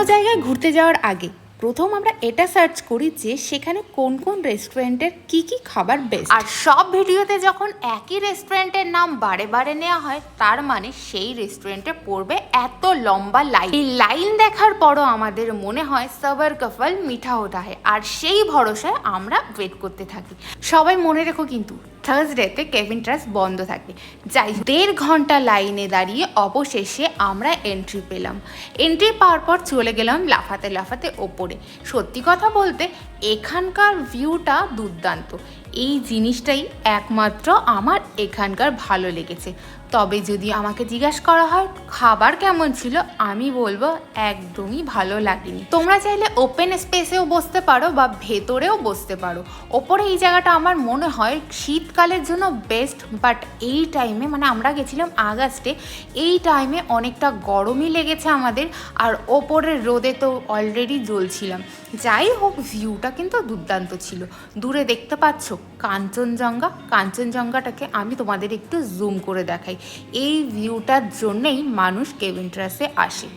ঘুরতে যাওয়ার আগে প্রথম আমরা এটা সার্চ করি যে সেখানে কোন কোন রেস্টুরেন্টের কি কি খাবার বেস্ট আর সব ভিডিওতে যখন একই রেস্টুরেন্টের নাম বারে বারে নেওয়া হয়, তার মানে সেই রেস্টুরেন্টে পড়বে এত লম্বা লাইন এই লাইন দেখার পরও আমাদের মনে হয় সবার কফল মিঠা হতা হয় আর সেই ভরসায় আমরা ওয়েট করতে থাকি। সবাই মনে রেখো কিন্তু থার্সডেতে কেভিন ট্রাস বন্ধ থাকে। যাই দেড় ঘণ্টা লাইনে দাঁড়িয়ে অবশেষে আমরা এন্ট্রি পেলাম। এন্ট্রি পাওয়ার পর চলে গেলাম লাফাতে লাফাতে ওপরে। সত্যি কথা বলতে, এখানকার ভিউটা দুর্দান্ত। এই জিনিসটাই একমাত্র আমার এখানকার ভালো লেগেছে। তবে যদি আমাকে জিজ্ঞাসা করা হয়, খাবার কেমন ছিল, আমি বলব একদমই ভালো লাগেনি। তোমরা চাইলে ওপেন স্পেসেও বসতে পারো বা ভেতরেও বসতে পারো। ওপরে এই জায়গাটা আমার মনে হয় শীতকালের জন্য বেস্ট বাট এই টাইমে মানে আমরা গেছিলাম আগস্টে, এই টাইমে অনেকটা গরমই লেগেছে আমাদের, আর ওপরের রোদে তো অলরেডি জ্বলছিলাম। যাই হোক ভিউটা কিন্তু দুর্দান্ত ছিল। দূরে দেখতে পাচ্ছ কাঞ্চনজঙ্ঘা। কাঞ্চনজঙ্ঘাটাকে আমি তোমাদের একটু জুম করে দেখাই। এই ভিউটার জন্যেই মানুষ কেভিনট্রাসে আসে।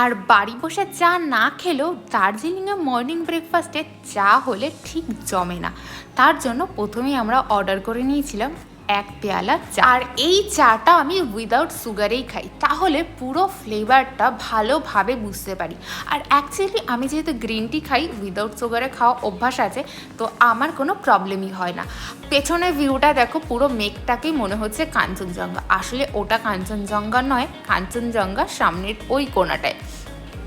আর বাড়ি বসে চা না খেলেও দার্জিলিংয়ে মর্নিং ব্রেকফাস্টে চা হলে ঠিক জমে না। তার জন্য প্রথমেই আমরা অর্ডার করে নিয়েছিলাম এক পেয়ালা চা। আর এই চাটা আমি উইদাউট সুগারেই খাই। তাহলে পুরো ফ্লেভারটা ভালোভাবে বুঝতে পারি। আর অ্যাকচুয়ালি আমি যেহেতু গ্রিন টি খাই উইদাউট সুগারে খাওয়া অভ্যাস আছে, তো আমার কোনো প্রবলেমই হয় না। পেছনের ভিউটা দেখো, পুরো মেঘটাকেই মনে হচ্ছে কাঞ্চনজঙ্ঘা। আসলে ওটা কাঞ্চনজঙ্ঘা নয়, কাঞ্চনজঙ্ঘা সামনের ওই কোনাটায়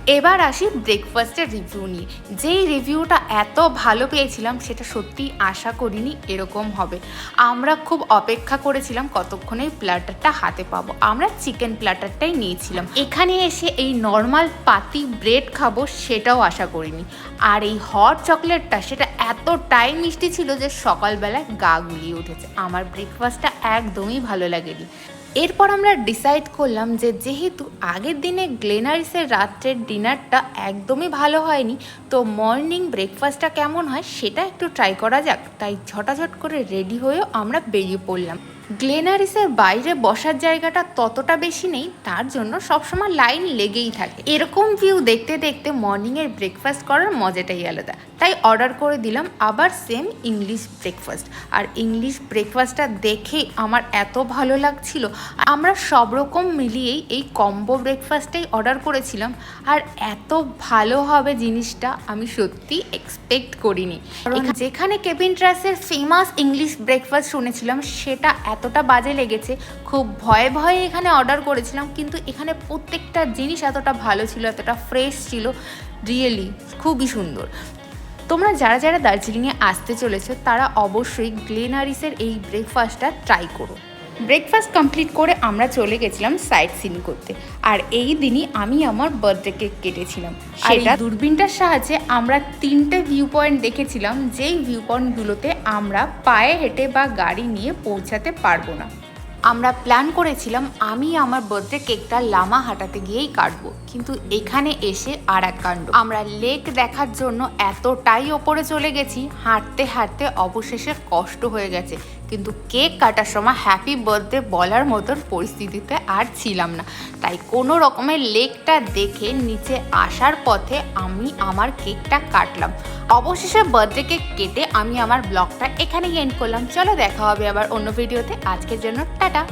এবার আসি ব্রেকফাস্টের রিভিউ নিয়ে। যেই রিভিউটা এত ভালো পেয়েছিলাম, সেটা সত্যি আশা করিনি এরকম হবে। আমরা খুব অপেক্ষা করেছিলাম কতক্ষণে প্ল্যাটারটা হাতে পাবো। আমরা চিকেন প্ল্যাটারটাই নিয়েছিলাম। এখানে এসে এই নর্মাল পাতি ব্রেড খাব সেটাও আশা করিনি। আর এই হট চকলেটটা সেটা এতটাই মিষ্টি ছিল যে সকালবেলায় গা গুলিয়ে উঠেছে। আমার ব্রেকফাস্টটা একদমই ভালো লাগেনি। এরপর আমরা ডিসাইড করলাম যে যেহেতু আগের দিনে গ্লেনারিসের রাত্রের ডিনারটা একদমই ভালো হয়নি, তো মর্নিং ব্রেকফাস্টটা কেমন হয় সেটা একটু ট্রাই করা যাক। তাই ঝটাঝট করে রেডি হয়েও আমরা বেরিয়ে পড়লাম। গ্লেনারিসের বাইরে বসার জায়গাটা ততটা বেশি নেই তার জন্য সবসময় লাইন লেগেই থাকে। এরকম ভিউ দেখতে দেখতে মর্নিংয়ের ব্রেকফাস্ট করার মজাটাই আলাদা। তাই অর্ডার করে দিলাম আবার সেম ইংলিশ ব্রেকফাস্ট আর ইংলিশ ব্রেকফাস্টটা দেখে আমার এত ভালো লাগছিল। আমরা সব রকম মিলিয়েই এই কম্বো ব্রেকফাস্টটাই অর্ডার করেছিলাম। আর এত ভালো হবে জিনিসটা আমি সত্যি এক্সপেক্ট করিনি। যেখানে কেবিন ট্রাসের ফেমাস ইংলিশ ব্রেকফাস্ট শুনেছিলাম সেটা এতটা বাজে লেগেছে। খুব ভয়ে ভয়ে এখানে অর্ডার করেছিলাম, কিন্তু এখানে প্রত্যেকটা জিনিস এতটা ভালো ছিল, এতটা ফ্রেশ ছিল রিয়েলি খুবই সুন্দর। তোমরা যারা যারা দার্জিলিংয়ে আসতে চলেছো, তারা অবশ্যই গ্লেনারিসের এই ব্রেকফাস্টটা ট্রাই করো। ব্রেকফাস্ট কমপ্লিট করে আমরা চলে গেছিলাম সাইট সিন করতে। আর এই দিনই আমি আমার বার্থডে কেক কেটেছিলাম। সেটা দূরবীনটার সাহায্যে আমরা তিনটে ভিউ পয়েন্ট দেখেছিলাম যেই ভিউ পয়েন্টগুলোতে আমরা পায়ে হেঁটে বা গাড়ি নিয়ে পৌঁছাতে পারব না। আমরা প্ল্যান করেছিলাম আমি আমার বার্থডে কেকটা লামা হাঁটাতে গিয়েই কাটবো কিন্তু এখানে এসে আর এক কাণ্ড। আমরা লেক দেখার জন্য এতটাই ওপরে চলে গেছি হাঁটতে হাঁটতে অবশেষে কষ্ট হয়ে গেছে। কিন্তু কেক কাটার সময় হ্যাপি বার্থডে বলার মতন পরিস্থিতিতে আর ছিলাম না। তাই কোনো রকমের লেকটা দেখে নিচে আসার পথে আমি আমার কেকটা কাটলাম। অবশেষে বার্থডে কেক কেটে আমি আমার ব্লগটা এখানেই এন্ড করলাম। চলো দেখা হবে আবার অন্য ভিডিওতে আজকের জন্য টাটা।